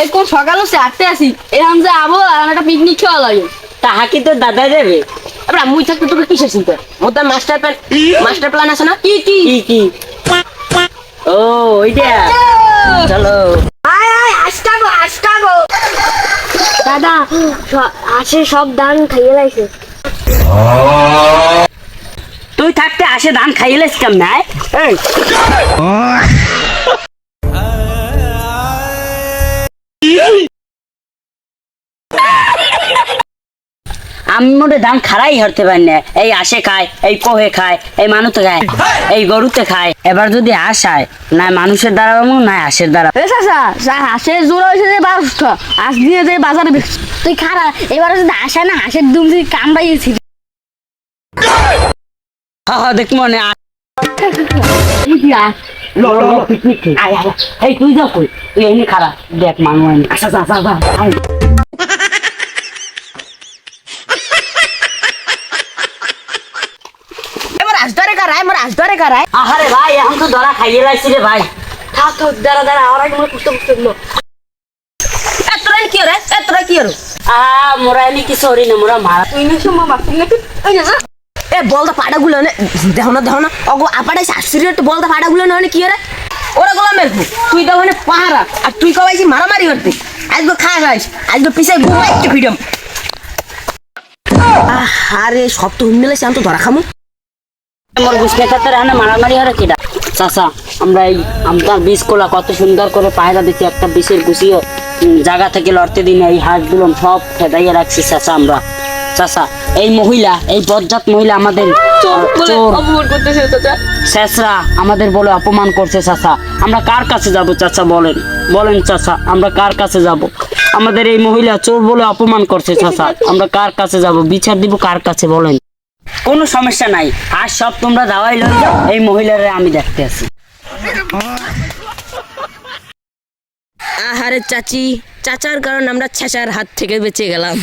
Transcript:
এই কোন সকালে চারটে আসি এরকম যে আবো আর একটা পিকনিক খাওয়া লাগে তাহা কি তোর দাদা দেবে? এবার মুই থাকতে তোকে কিসের চিন্তা? মোর তো মাস্টার প্ল্যান মাস্টার প্ল্যান আছে না? কি কি? কি কি? ও ওইটা। চলো। আয় আয় আস্তাগো আস্তাগো দাদা আসে সব ধান খাইয়ে লাইছে। তুই থাকতে আসে ধান খাইলেস কেমন আমি মোটে ধান খারাই হরতে পারি না। এই আসে খায় এই কোহে খায় এই মানুষে খায় এই গরুতে খায়। এবার যদি আসায় না মানুষের দ্বারা না হাঁসের দ্বারা। এ চাচা হাঁসের হয়েছে যে বারোশো আজ দিয়ে যে বাজারে তুই খারা এবারে যদি আসে না হাঁসের দুম তুই কামড়াইয়েছি। হা হা দেখ মনে কি আর লো লো লো পিকনিক খেয়ে আয় আয় এই তুই যাও কই। তুই এমনি খারাপ। দেখ মানুষ আইনি আচ্ছা যা যা যা। আহারে ভাই এখন তো ধরা খাইয়ে লাইছি রে ভাই। থাক থাক দাঁড়া দাঁড়া আমার আগে মনে কুস্তে দিল এতটা কি রে এতটা কি রে আহা মোরা এমনি কিছু হরি না মোরা মারা তুই বাকি না। এ দেখো না দেখো না। অগো আপাটাই শাশুড়ি কি রে ওরা গোলা মেলবো তুই পাহারা, আর তুই কবাইছি মারামারি করতে? আজকে খায় খাইস আজকে ঘুমাইতে ফ্রিডম আরে সব তো হুন্ডেলে আমি তো ধরা খামু। মোর বুঝতে খাতে রানে মারামারি হরে কিডা? চাচা, আমরা এই আমরা বীজ কোলা কত সুন্দর করে পায়রা দিচ্ছি একটা বিষের গুছিয়ে জায়গা থেকে লড়তে দিন, এই হাঁসগুলো সব খেদাইয়ে রাখছি, চাচা, আমরা। চাচা এই মহিলা এই বজ্জাত মহিলা আমাদের চোর অপমান করতেছে চাচা। শেষরা আমাদের বলে অপমান করছে চাচা। আমরা কার কাছে যাব চাচা বলেন? বলেন চাচা আমরা কার কাছে যাব? আমাদের এই মহিলা চোর বলে অপমান করছে চাচা। আমরা কার কাছে যাব? বিচার দিব কার কাছে বলেন? কোনো সমস্যা নাই। আর সব তোমরা দাওয়াই লই যাও এই মহিলারে আমি দেখতে আছি। আহারে চাচি চাচার কারণ আমরা ছেঁচার হাত থেকে বেঁচে গেলাম।